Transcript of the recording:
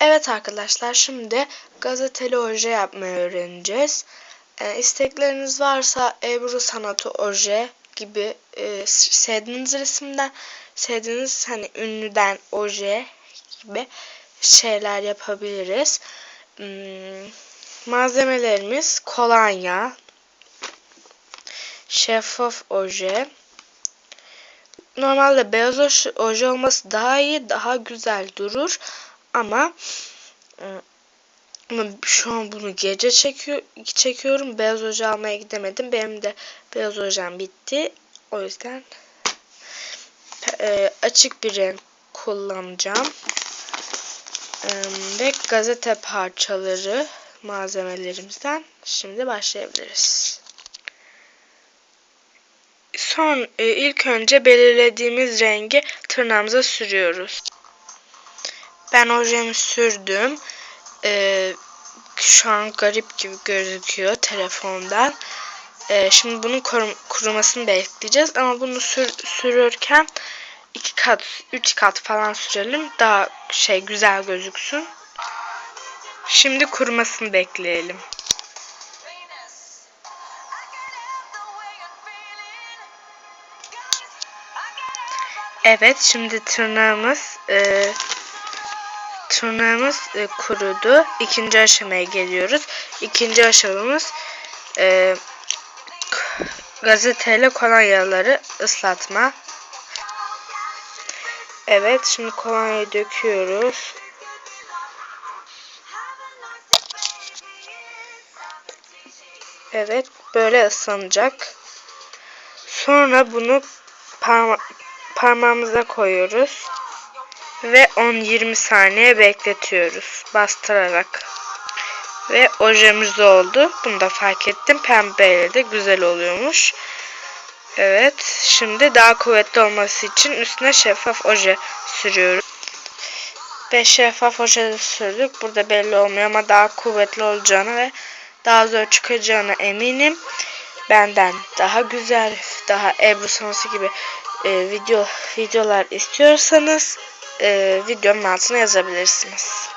Evet arkadaşlar şimdi gazeteli oje yapmayı öğreneceğiz. E, istekleriniz varsa Ebru Sanatı oje gibi e, sevdiğiniz resimden sevdiğiniz hani ünlüden oje gibi şeyler yapabiliriz. Hmm, malzemelerimiz kolonya, şeffaf oje. Normalde beyaz oje olması daha iyi, daha güzel durur. Ama ama şu an bunu gece çekiyor, çekiyorum. Beyaz oje almaya gidemedim. Benim de beyaz ojem bitti. O yüzden e, açık bir renk kullanacağım. E, ve gazete parçaları malzemelerimizden şimdi başlayabiliriz. Son e, ilk önce belirlediğimiz rengi tırnağımıza sürüyoruz. Ben ojemi sürdüm. Ee, şu an garip gibi gözüküyor telefondan. Ee, şimdi bunun kurumasını bekleyeceğiz. Ama bunu sür, sürürken iki kat, üç kat falan sürelim. Daha şey güzel gözüksün. Şimdi kurumasını bekleyelim. Evet şimdi tırnağımız e, tırnağımız e, kurudu. İkinci aşamaya geliyoruz. İkinci aşamamız e, gazeteyle kolonyaları ıslatma. Evet şimdi kolonyayı döküyoruz. Evet böyle ıslanacak. Sonra bunu parma parmağımıza koyuyoruz ve 10-20 saniye bekletiyoruz bastırarak. Ve ojemiz oldu. Bunu da fark ettim. Pembeyle de güzel oluyormuş. Evet. Şimdi daha kuvvetli olması için üstüne şeffaf oje sürüyoruz. Ve şeffaf oje sürdük. Burada belli olmuyor ama daha kuvvetli olacağını ve daha zor çıkacağını eminim. Benden daha güzel, daha Ebru Sonrası gibi e, video videolar istiyorsanız e, videonun altına yazabilirsiniz.